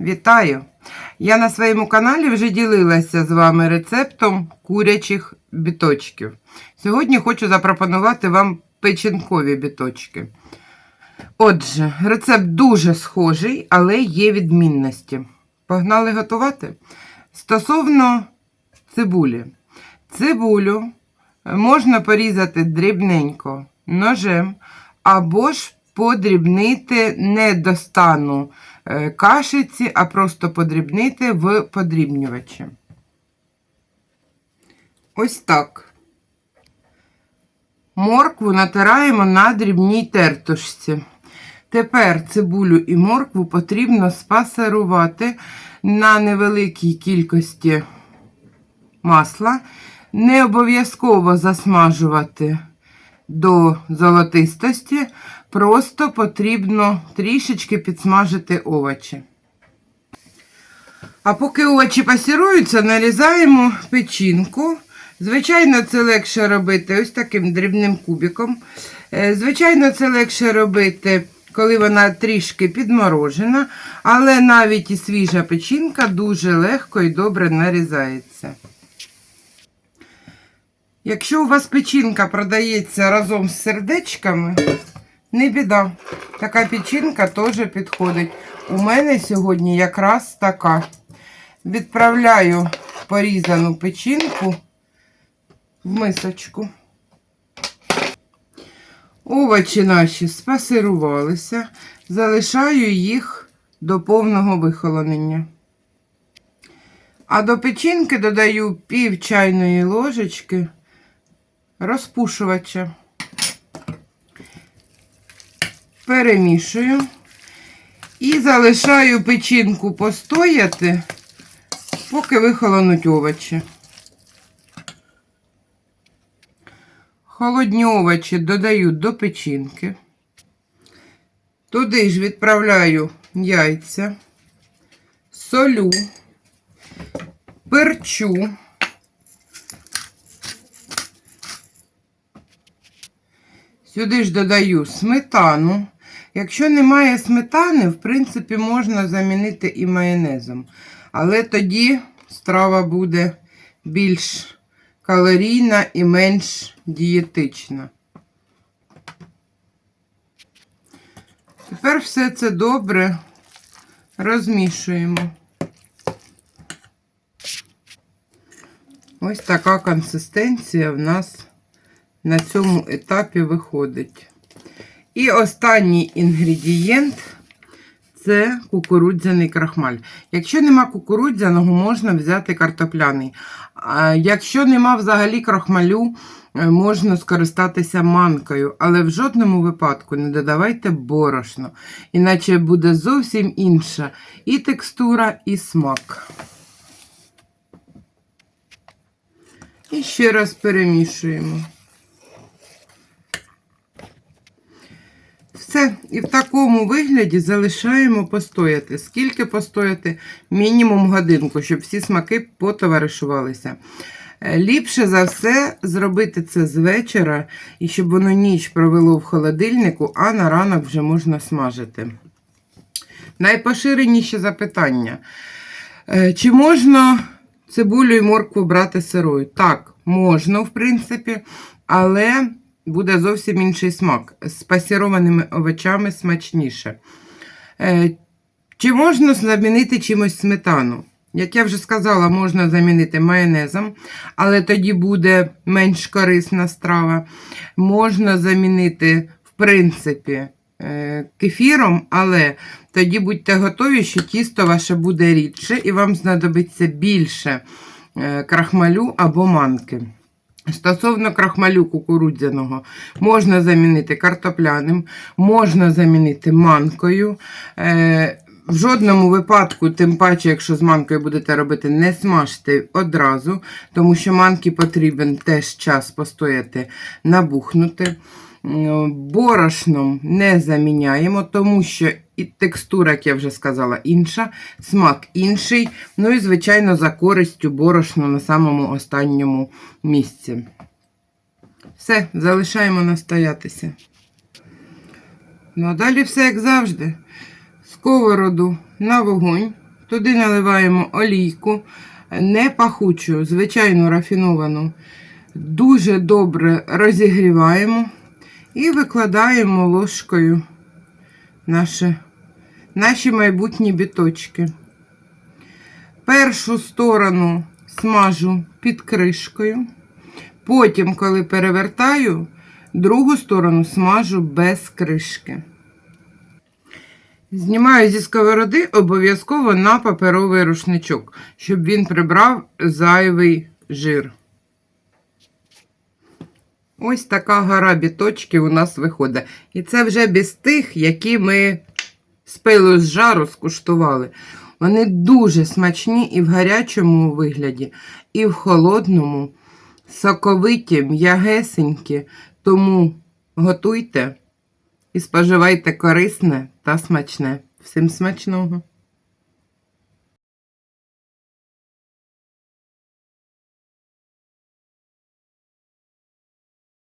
Вітаю! Я на своєму каналі вже ділилася з вами рецептом курячих біточків. Сьогодні хочу запропонувати вам печінкові біточки. Отже, рецепт дуже схожий, але є відмінності. Погнали готувати. Стосовно цибулі. Цибулю можна порізати дрібненько ножем, або ж подрібнити не до стану е, кашиці, а просто подрібнити в подрібнювачі. Ось так. Моркву натираємо на дрібній тертушці. Тепер цибулю і моркву потрібно спасерувати на невеликій кількості масла. Не обов'язково засмажувати до золотистості, просто потрібно трішечки підсмажити овочі. А поки овочі пасіруються, нарізаємо печінку. Звичайно, це легше робити ось таким дрібним кубиком. Е, Звичайно, це легше робити, коли вона трішки підморожена, але навіть і свіжа печінка дуже легко і добре нарізається. Якщо у вас печінка продається разом з сердечками, не біда. Така печінка теж підходить. У мене сьогодні якраз така. Відправляю порізану печінку в мисочку. Овочі наші спасирувалися, залишаю їх до повного вихолонення. А до печінки додаю пів чайної ложечки розпушувача. Перемішую і залишаю печінку постояти, поки вихолонуть овочі. Холодні овочі додаю до печінки. Туди ж відправляю яйця, солю, перчу. Сюди ж додаю сметану. Якщо немає сметани, в принципі, можна замінити і майонезом. Але тоді страва буде більш калорійна і менш дієтична. Тепер все це добре розмішуємо. Ось така консистенція в нас на цьому етапі виходить. І останній інгредієнт це кукурудзяний крахмаль. Якщо нема кукурудзяного, можна взяти картопляний. А якщо нема взагалі крахмалю, е, можна скористатися манкою, але в жодному випадку не додавайте борошно, іначе буде зовсім інша і текстура, і смак. І ще раз перемішуємо. Все, і в такому вигляді залишаємо постояти. Скільки постояти? Мінімум годинку, щоб всі смаки потоваришувалися. Е, Ліпше за все зробити це з вечора, і щоб воно ніч провело в холодильнику, а на ранок вже можна смажити. Найпоширеніше запитання. Е, Чи можна цибулю і моркву брати сирою? Так, можна, в принципі, але буде зовсім інший смак. З пасірованими овочами смачніше. Е, Чи можна замінити чимось сметану? Як я вже сказала, можна замінити майонезом, але тоді буде менш корисна страва. Можна замінити, в принципі, е, кефіром, але тоді будьте готові, що тісто ваше буде рідше і вам знадобиться більше е, крахмалю або манки. Стосовно крахмалю кукурудзяного, можна замінити картопляним, можна замінити манкою. Е, в жодному випадку, тим паче, якщо з манкою будете робити, не смажте одразу, тому що манки потрібен теж час постояти, набухнути. Борошном не заміняємо, тому що і текстура, як я вже сказала, інша, смак інший. Ну і, звичайно, за користю борошно на самому останньому місці. Все, залишаємо настоятися. Ну, а далі все як завжди. сковороду на вогонь. Туди наливаємо олійку, не пахучу, звичайну рафіновану. Дуже добре розігріваємо і викладаємо ложкою наші, наші майбутні біточки. Першу сторону смажу під кришкою. Потім, коли перевертаю, другу сторону смажу без кришки. Знімаю зі сковороди обов'язково на паперовий рушничок, щоб він прибрав зайвий жир. Ось така гора біточків у нас виходить. І це вже без тих, які ми з пилу з жару скуштували. Вони дуже смачні і в гарячому вигляді, і в холодному, соковиті, м'ягесенькі. Тому готуйте і споживайте корисне та смачне. Всім смачного!